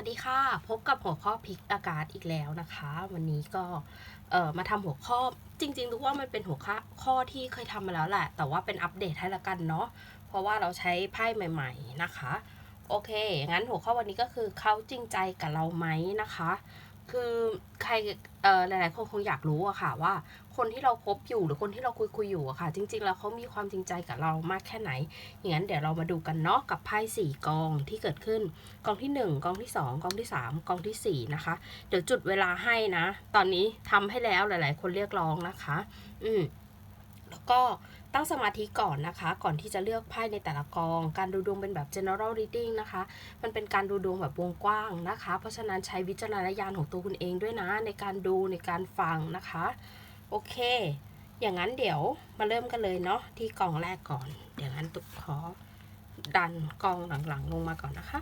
วัสดีค่ะ พบกับหัวข้อพลิกอากาศอีกแล้วนะคะ วันนี้ก็เอ่อมาทำหัวข้อจริงๆรู้ว่ามันเป็นหัวข้อข้อที่เคยทำมาแล้วแหละ แต่ว่าเป็นอัปเดตให้ละกันเนาะเพราะว่าเราใช้ไพ่ใหม่ ๆนะคะ โอเค งั้นหัวข้อวันนี้ก็คือเขาจริงใจกับเราไหมนะคะ คือใครเอ่อหลาย ๆ คนคงอยากรู้อะค่ะว่า คนที่เราคบอยู่หรือคนที่เราคุยคุยอยู่อะค่ะ จริง ๆ แล้วเขามีความจริงใจกับเรามากแค่ไหน อย่างนั้นเดี๋ยวเรามาดูกันเนาะกับไพ่สี่กองที่เกิดขึ้น กองที่หนึ่งกองที่สองกองที่สามกองที่สี่นะคะ เดี๋ยวจุดเวลาให้นะ ตอนนี้ทำให้แล้วหลาย ๆ คนเรียกร้องนะคะ อืมแล้วก็ ตั้งสมาธิก่อนนะคะ ก่อนที่จะเลือกไพ่ในแต่ละกอง การดูดวงเป็นแบบ general reading นะคะ มันเป็นการดูดวงแบบวงกว้างนะคะ เพราะฉะนั้นใช้วิจารณญาณของตัวคุณเองด้วยนะ ในการดูในการฟังนะคะ โอเค อย่างนั้นเดี๋ยวมาเริ่มกันเลยเนาะที่กองแรกก่อน เดี๋ยวงั้นตุ๊กขอดันกองหลังๆลงมาก่อนนะคะ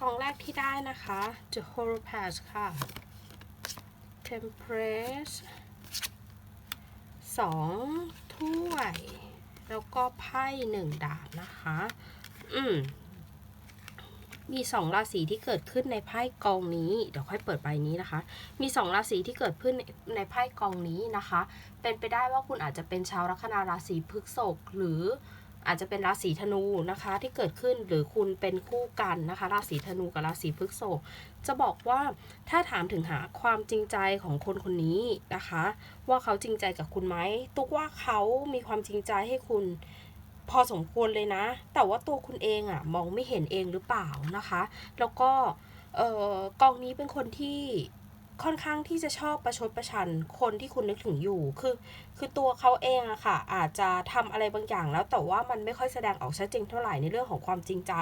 กองแรกที่ได้นะคะ The h o r o p a s ค่ะ Temperance สองถ้วย แล้วก็ไพ่หนึ่งดาบนะคะ อืมมีสองราศีที่เกิดขึ้นในไพ่กองนี้ เดี๋ยวค่อยเปิดใบนี้นะคะ มีสองราศีที่เกิดขึ้นในในไพ่กองนี้นะคะ เป็นไปได้ว่าคุณอาจจะเป็นชาวลัคนาราศีพฤษภหรือ อาจจะเป็นราศีธนูนะคะที่เกิดขึ้นหรือคุณเป็นคู่กันนะคะราศีธนูกับราศีพฤษภจะบอกว่าถ้าถามถึงหาความจริงใจของคนคนนี้นะคะ ว่าเขาจริงใจกับคุณไหมตุกว่าเขามีความจริงใจให้คุณพอสมควรเลยนะ แต่ว่าตัวคุณเองอะมองไม่เห็นเองหรือเปล่านะคะ แล้วก็เออกองนี้เป็นคนที่ ค่อนข้างที่จะชอบประชดประชันคนที่คุณนึกถึงอยู่ คือ คือตัวเขาเองอะค่ะ อาจจะทำอะไรบางอย่างแล้วแต่ว่ามันไม่ค่อยแสดงออกชัดเจนเท่าไหร่ในเรื่องของความจริงใจ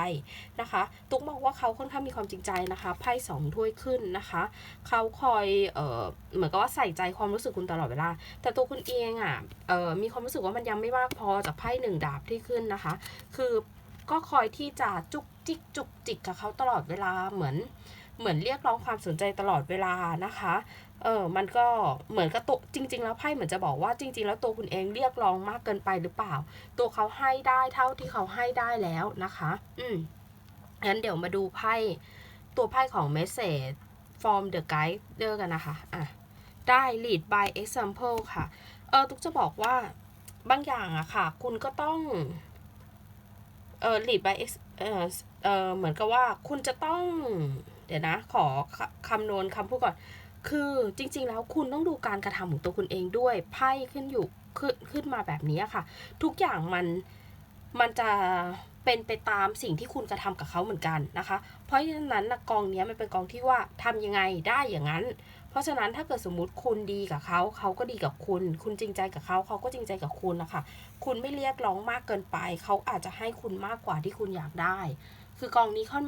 นะคะ ตุ๊กมองว่าเขาค่อนข้างมีความจริงใจนะคะ ไพ่สองถ้วยขึ้นนะคะ เขาคอยเอ่อเหมือนกับว่าใส่ใจความรู้สึกคุณตลอดเวลา แต่ตัวคุณเองอะเอ่อมีความรู้สึกว่ามันยังไม่มากพอจากไพ่หนึ่งดาบที่ขึ้นนะคะ คือก็คอยที่จะจุกจิกจุกจิกกับเขาตลอดเวลาเหมือน เหมือนเรียกร้องความสนใจตลอดเวลานะคะ เออมันก็เหมือนกับตัวจริง ๆ แล้วไพ่เหมือนจะบอกว่าจริง ๆ แล้วตัวคุณเองเรียกร้องมากเกินไปหรือเปล่า ตัวเขาให้ได้เท่าที่เขาให้ได้แล้วนะคะ อืมงั้นเดี๋ยวมาดูไพ่ตัวไพ่ของ Message from the Guider กันนะคะ อะ ได้ lead by example ค่ะ เออตุ๊กจะบอกว่าบางอย่างอะค่ะ คุณก็ต้อง เออ lead by ex เออเออเหมือนกับว่าคุณจะต้อง เดี๋ยวนะ ขอคำนวณคำพูดก่อน คือจริง ๆ แล้วคุณต้องดูการกระทำของตัวคุณเองด้วยไพ่ขึ้นอยู่ขึ้นขึ้นมาแบบนี้ค่ะ ทุกอย่างมันมันจะเป็นไปตามสิ่งที่คุณกระทำกับเขาเหมือนกันนะคะ เพราะฉะนั้นนะกองนี้มันเป็นกองที่ว่าทำยังไงได้อย่างนั้น เพราะฉะนั้นถ้าเกิดสมมติคุณดีกับเขาเขาก็ดีกับคุณ คุณจริงใจกับเขาเขาก็จริงใจกับคุณนะคะคุณไม่เรียกร้องมากเกินไป เขาอาจจะให้คุณมากกว่าที่คุณอยากได้ คือกองนี้ค่อน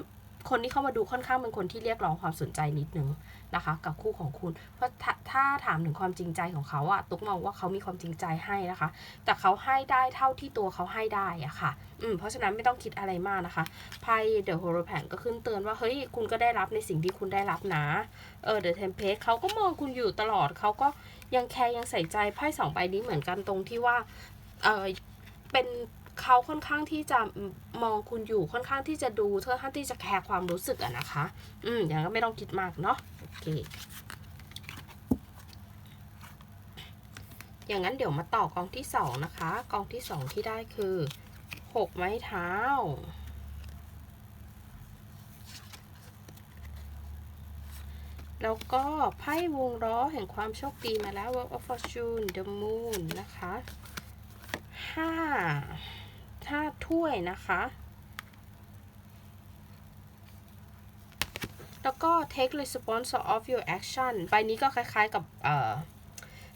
คนที่เข้ามาดูค่อนข้างเป็นคนที่เรียกร้องความสนใจนิดนึงนะคะ กับคู่ของคุณ เพราะถ้าถ้าถามถึงความจริงใจของเขาอะตุ๊กมองว่าเขามีความจริงใจให้นะคะ แต่เขาให้ได้เท่าที่ตัวเขาให้ได้อะค่ะ อืมเพราะฉะนั้นไม่ต้องคิดอะไรมากนะคะไพ่เดอะโฮโ p แพนก็ขึ้นเตือนว่าเฮ้ยคุณก็ได้รับในสิ่งที่คุณได้รับนะเออเดอะเทมเพสเขาก็มองคุณอยู่ตลอดเขาก็ยังแคร์ยังใส่ใจไพ่สองใบนี้เหมือนกันตรงที่ว่าเออเป็น เขาค่อนข้างที่จะมองคุณอยู่ค่อนข้างที่จะดูค่อนข้างที่จะแคร์ความรู้สึกอะนะคะ อืมอย่างก็ไม่ต้องคิดมากเนาะโอเค อย่างนั้นเดี๋ยวมาต่อกองที่สองนะคะ กองที่สองที่ได้คือหกไม้เท้าแล้วก็ไพ่วงล้อแห่งความโชคดีมาแล้ว Work of Fortune The Moon นะคะห้า ห้าถ้วยนะคะ แล้วก็ take responsibility of your action ใบนี้ก็คล้ายๆกับเอ่อ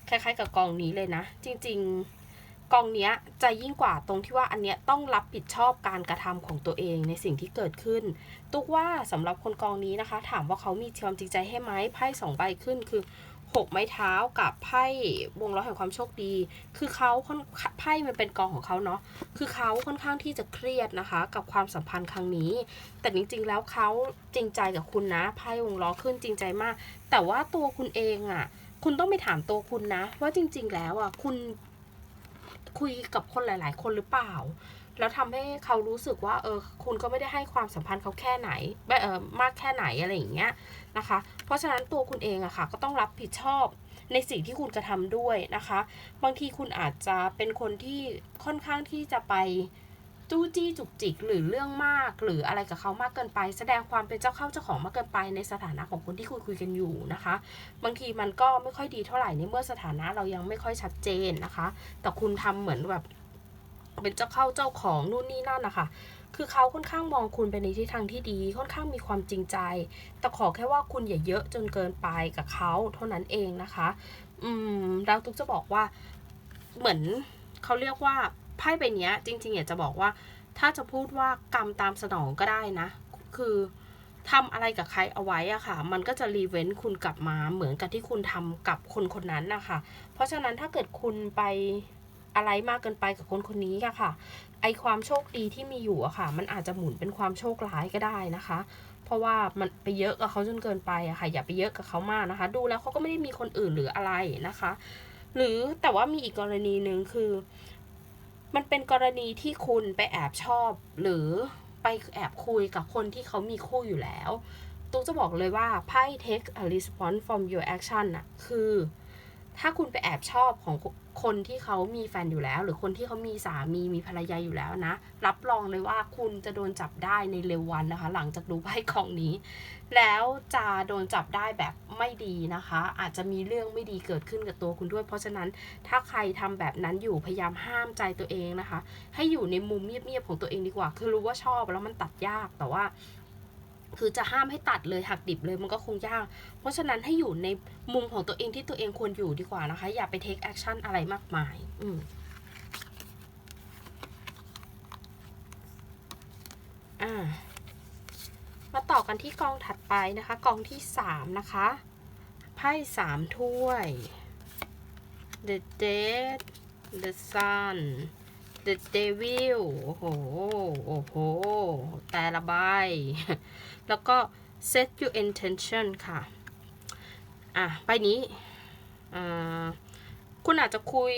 คล้ายๆกับกองนี้เลยนะ จริงๆกองเนี้ยจะยิ่งกว่าตรงที่ว่าอันเนี้ยต้องรับผิดชอบการกระทำของตัวเองในสิ่งที่เกิดขึ้น ตุกว่าสำหรับคนกองนี้นะคะ ถามว่าเขามีความจริงใจให้ไหมไพ่สองใบขึ้นคือ หกไม้เท้ากับไพ่วงล้อแห่งความโชคดี คือเขาค่อนไพ่มันเป็นกองของเขาเนาะ คือเขาค่อนข้างที่จะเครียดนะคะ กับความสัมพันธ์ครั้งนี้ แต่จริงๆแล้วเขาจริงใจกับคุณนะไพ่วงล้อขึ้นจริงใจมาก แต่ว่าตัวคุณเองอะ่ะ คุณต้องไปถามตัวคุณนะ ว่าจริง ๆ แล้วอะคุณคุยกับคนหลาย ๆ คนหรือเปล่า แล้วทำให้เขารู้สึกว่าเออคุณก็ไม่ได้ให้ความสัมพันธ์เขาแค่ไหนไม่เออมากแค่ไหนอะไรอย่างเงี้ยนะคะ เพราะฉะนั้นตัวคุณเองอะค่ะก็ต้องรับผิดชอบในสิ่งที่คุณกระทำด้วยนะคะ บางทีคุณอาจจะเป็นคนที่ค่อนข้างที่จะไปจู้จี้จุกจิกหรือเรื่องมาก หรืออะไรกับเขามากเกินไป แสดงความเป็นเจ้าเข้าเจ้าของมากเกินไปในสถานะของคนที่คุยคุยกันอยู่นะคะ บางทีมันก็ไม่ค่อยดีเท่าไหร่ในเมื่อสถานะเรายังไม่ค่อยชัดเจนนะคะ แต่คุณทำเหมือนแบบ เป็นเจ้าเข้าเจ้าของนู่นนี่นั่นนะคะคือเขาค่อนข้างมองคุณไปในทิศทางที่ดี ค่อนข้างมีความจริงใจ แต่ขอแค่ว่าคุณอย่าเยอะจนเกินไปกับเขาเท่านั้นเองนะคะ อืมแล้วตุ๊กจะบอกว่า เหมือนเขาเรียกว่าไพ่ใบนี้จริง ๆ อยากจะบอกว่า ถ้าจะพูดว่ากรรมตามสนองก็ได้นะ คือทำอะไรกับใครเอาไว้อะค่ะ มันก็จะรีเวนต์คุณกลับมาเหมือนกับที่คุณทำกับคนคนนั้นนะคะ เพราะฉะนั้นถ้าเกิดคุณไป อะไรมากเกินไปกับคนคนนี้อะค่ะ ไอความโชคดีที่มีอยู่อะค่ะ มันอาจจะหมุนเป็นความโชคร้ายก็ได้นะคะ เพราะว่ามันไปเยอะกับเขาจนเกินไปอะค่ะ อย่าไปเยอะกับเขามากนะคะ ดูแล้วเขาก็ไม่ได้มีคนอื่นหรืออะไรนะคะ หรือแต่ว่ามีอีกกรณีหนึ่งคือ มันเป็นกรณีที่คุณไปแอบชอบ หรือไปแอบคุยกับคนที่เขามีคู่อยู่แล้วตุ๊กจะบอกเลยว่าไพ่ take a response from your action น่ะคือ ถ้าคุณไปแอบชอบของคนที่เขามีแฟนอยู่แล้ว หรือคนที่เขามีสามีมีภรรยาอยู่แล้วนะ รับรองเลยว่าคุณจะโดนจับได้ในเร็ววันนะคะ หลังจากดูไพ่ของนี้ แล้วจะโดนจับได้แบบไม่ดีนะคะ อาจจะมีเรื่องไม่ดีเกิดขึ้นกับตัวคุณด้วย เพราะฉะนั้นถ้าใครทำแบบนั้นอยู่พยายามห้ามใจตัวเองนะคะ ให้อยู่ในมุมเงียบๆของตัวเองดีกว่า คือรู้ว่าชอบแล้วมันตัดยากแต่ว่า คือจะห้ามให้ตัดเลยหักดิบเลยมันก็คงยาก เพราะฉะนั้นให้อยู่ในมุมของตัวเองที่ตัวเองควรอยู่ดีกว่านะคะ อย่าไป take action อะไรมากมาย อืมอ่า มาต่อกันที่กองถัดไปนะคะ กองที่สามนะคะ ไพ่สามถ้วย the dead the sun the devil โอ้โห โอ้โห แต่ละใบ แล้วก็ set your intention ค่ะ อะ ใบนี้ คุณอาจจะคุย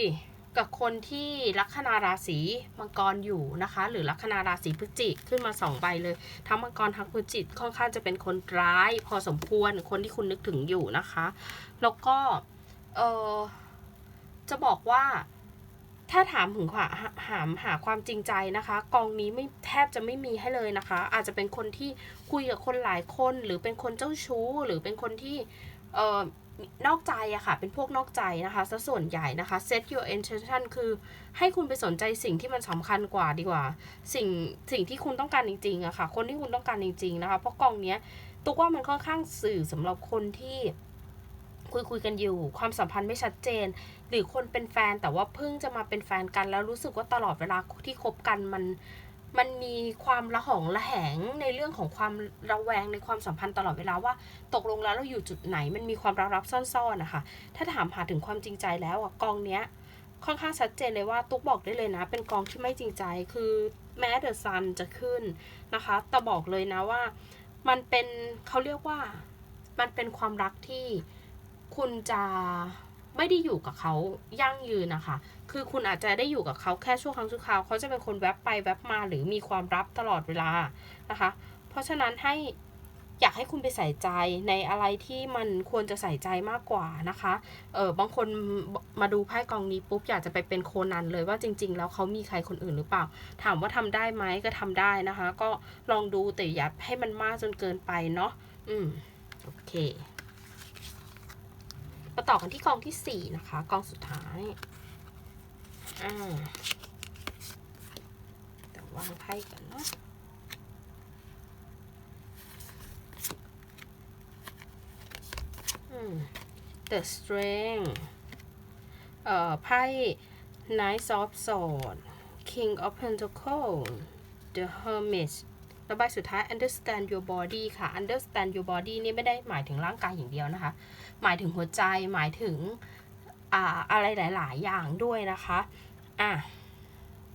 กับคนที่ลัคนาราศีมังกรอยู่นะคะ หรือลัคนาราศีพฤศจิกขึ้นมาสองใบเลย ทั้งมังกรทั้งพฤศจิกค่อนข้างจะเป็นคนร้ายพอสมควรคนที่คุณนึกถึงอยู่นะคะ แล้วก็เออจะบอกว่า ถ้าถามถึงหามหามหาความจริงใจนะคะ กองนี้ไม่แทบจะไม่มีให้เลยนะคะ อาจจะเป็นคนที่คุยกับคนหลายคน หรือเป็นคนเจ้าชู้ หรือเป็นคนที่เอ่อนอกใจอะค่ะ เป็นพวกนอกใจนะคะซะส่วนใหญ่นะคะ set your intention คือให้คุณไปสนใจสิ่งที่มันสำคัญกว่าดีกว่า สิ่งสิ่งที่คุณต้องการจริงๆอะค่ะ คนที่คุณต้องการจริง ๆนะคะ เพราะกองเนี้ยตุกว่ามันค่อนข้างสื่อสำหรับคนที่ คุยคุยกันอยู่ ความสัมพันธ์ไม่ชัดเจน หรือคนเป็นแฟนแต่ว่าเพิ่งจะมาเป็นแฟนกัน แล้วรู้สึกว่าตลอดเวลาที่คบกันมันมันมีความระหองระแหงในเรื่องของความระแวงในความสัมพันธ์ตลอดเวลาว่าตกลงแล้วเราอยู่จุดไหน มันมีความรับๆซ่อนๆนะคะ ถ้าถามหาถึงความจริงใจแล้วอะกองเนี้ยค่อนข้างชัดเจนเลยว่าตุ๊กบอกได้เลยนะ เป็นกองที่ไม่จริงใจคือแม้เดอะซันจะขึ้นนะคะแต่บอกเลยนะว่า มันเป็นเขาเรียกว่ามันเป็นความรักที่ คุณจะไม่ได้อยู่กับเขายั่งยืนนะคะ คือคุณอาจจะได้อยู่กับเขาแค่ช่วงครั้งชั่วคราว เขาจะเป็นคนแวบไปแวบมาหรือมีความลับตลอดเวลานะคะ เพราะฉะนั้นให้อยากให้คุณไปใส่ใจในอะไรที่มันควรจะใส่ใจมากกว่านะคะ เออบางคนมาดูไพ่กองนี้ปุ๊บอยากจะไปเป็นโคนันเลยว่าจริง ๆ แล้วเขามีใครคนอื่นหรือเปล่า ถามว่าทำได้ไหมก็ทำได้นะคะ ก็ลองดูแต่อย่าให้มันมากจนเกินไปเนาะ อืม โอเค มาต่อกันที่กองที่สี่นะคะกองสุดท้ายอ่าแต่วางไพ่ก่อนเนาะอืม The Strength เอ่อไพ่ Knight of Swords King of Pentacles The Hermit แล้วใบสุดท้าย understand your body ค่ะ understand your body นี่ไม่ได้หมายถึงร่างกายอย่างเดียวนะคะ หมายถึงหัวใจหมายถึงอ่าอะไรหลาย ๆ อย่างด้วยนะคะอะ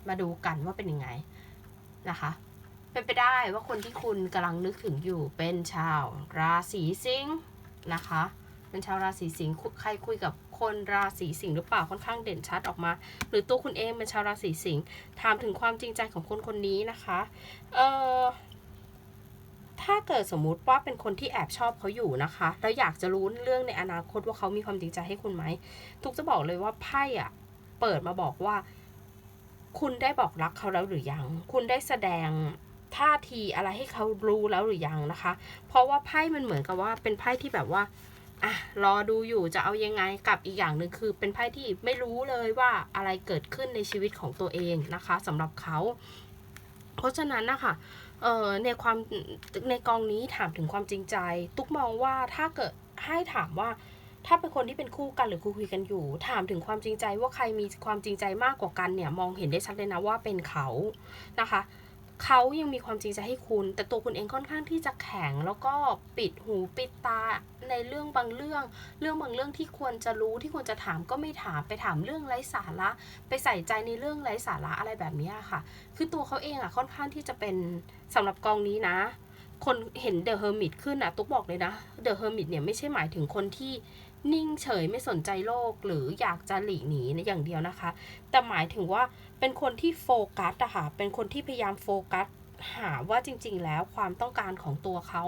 มาดูกันว่าเป็นยังไงนะคะเป็นไปได้ว่าคนที่คุณกำลังนึกถึงอยู่เป็นชาวราศีสิงห์นะคะเป็นชาวราศีสิงห์ใครคุยกับคนราศีสิงห์หรือเปล่าค่อนข้างเด่นชัดออกมา หรือตัวคุณเองเป็นชาวราศีสิงห์ถามถึงความจริงใจของคนคนนี้นะคะ เอ่อ ถ้าเกิดสมมุติว่าเป็นคนที่แอบชอบเขาอยู่นะคะแล้วอยากจะรู้เรื่องในอนาคตว่าเขามีความจริงใจให้คุณไหม ทุกจะบอกเลยว่าไพ่อะเปิดมาบอกว่า คุณได้บอกรักเขาแล้วหรือยัง คุณได้แสดงท่าทีอะไรให้เขารู้แล้วหรือยังนะคะ เพราะว่าไพ่มันเหมือนกับว่าเป็นไพ่ที่แบบว่าอะรอดูอยู่จะเอายังไงกับอีกอย่างหนึ่งคือเป็นไพ่ที่ไม่รู้เลยว่าอะไรเกิดขึ้นในชีวิตของตัวเองนะคะสำหรับเขา เพราะฉะนั้นนะคะ เอ่อในความในกองนี้ถามถึงความจริงใจ ตุ๊กมองว่าถ้าเกิดให้ถามว่า ถ้าเป็นคนที่เป็นคู่กันหรือคุยคุยกันอยู่ ถามถึงความจริงใจว่าใครมีความจริงใจมากกว่ากันเนี่ย มองเห็นได้ชัดเลยนะว่าเป็นเขานะคะ เขายังมีความจริงใจให้คุณ แต่ตัวคุณเองค่อนข้างที่จะแข็ง แล้วก็ปิดหูปิดตาในเรื่องบางเรื่อง เรื่องบางเรื่องที่ควรจะรู้ที่ควรจะถามก็ไม่ถามไปถามเรื่องไร้สาระ ไปใส่ใจในเรื่องไร้สาระอะไรแบบนี้ค่ะ คือตัวเขาเองอะค่อนข้างที่จะเป็นสำหรับกองนี้นะ คนเห็นเดอะเฮอร์มิตขึ้นอะตุ๊กบอกเลยนะเดอะเฮอร์มิตเนี่ยไม่ใช่หมายถึงคนที่นิ่งเฉยไม่สนใจโลกหรืออยากจะหลีกหนีนะอย่างเดียวนะคะ แต่หมายถึงว่าเป็นคนที่โฟกัสอะค่ะเป็นคนที่พยายามโฟกัสหาว่าจริง ๆ แล้วความต้องการของตัวเขา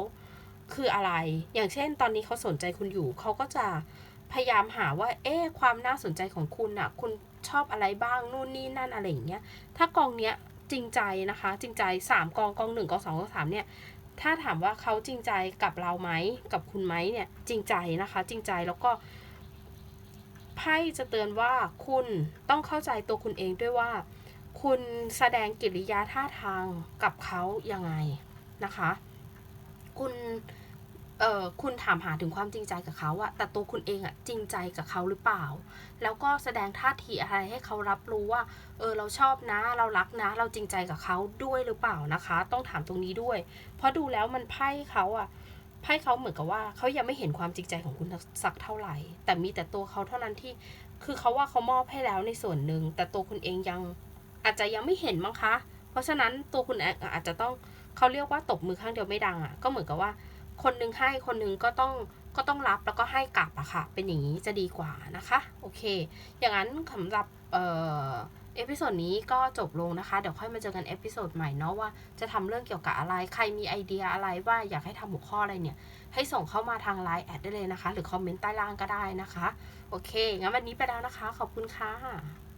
คืออะไร อย่างเช่น ตอนนี้เขาสนใจคุณอยู่เขาก็จะพยายามหาว่า เอ๊ะความน่าสนใจของคุณอะคุณชอบอะไรบ้างนู่นนี่นั่นอะไรอย่างเงี้ยถ้ากองเนี้ยจริงใจนะคะ จริงใจสามกองกองหนึ่งกองสองกองสามเนี่ย ถ้าถามว่าเขาจริงใจกับเราไหมกับคุณไหมเนี่ยจริงใจนะคะ จริงใจแล้วก็ไพ่จะเตือนว่าคุณต้องเข้าใจตัวคุณเองด้วยว่า คุณแสดงกิริยาท่าทางกับเขายังไงนะคะ คุณ เออคุณถามหาถึงความจริงใจกับเขาอะแต่ตัวคุณเองอะจริงใจกับเขาหรือเปล่า แล้วก็แสดงท่าทีอะไรให้เขารับรู้ว่า เออเราชอบนะ เรารักนะ เราจริงใจกับเขาด้วยหรือเปล่านะคะ ต้องถามตรงนี้ด้วย เพราะดูแล้วมันไพ่เขาอะไพ่เขาเหมือนกับว่าเขายังไม่เห็นความจริงใจของคุณสักเท่าไหร่ แต่มีแต่ตัวเขาเท่านั้นที่ คือเขาว่าเขามอบให้แล้วในส่วนหนึ่ง แต่ตัวคุณเองยังอาจจะยังไม่เห็นมั้งคะ เพราะฉะนั้นตัวคุณองอาจจะต้องเขาเรียกว่าตบมือข้างเดียวไม่ดังอะก็เหมือนกับว่า คนหนึงให้คนหนึงก็ต้องก็ต้องรับแล้วก็ให้กลับอะค่ะ เป็นอย่างนี้จะดีกว่านะคะ โอเค อย่างนั้นสำหรับเอ่อเอพิโซดนี้ก็จบลงนะคะ เดี๋ยวค่อยมาเจอกันเอพิโซดใหม่เนาะว่าจะทำเรื่องเกี่ยวกับอะไร ใครมีไอเดียอะไรว่าอยากให้ทำหัวข้ออะไรเนี่ย ให้ส่งเข้ามาทางไลน์แอดได้เลยนะคะ หรือคอมเมนต์ใต้ล่างก็ได้นะคะ โอเค งั้นวันนี้ไปแล้วนะคะ ขอบคุณค่ะ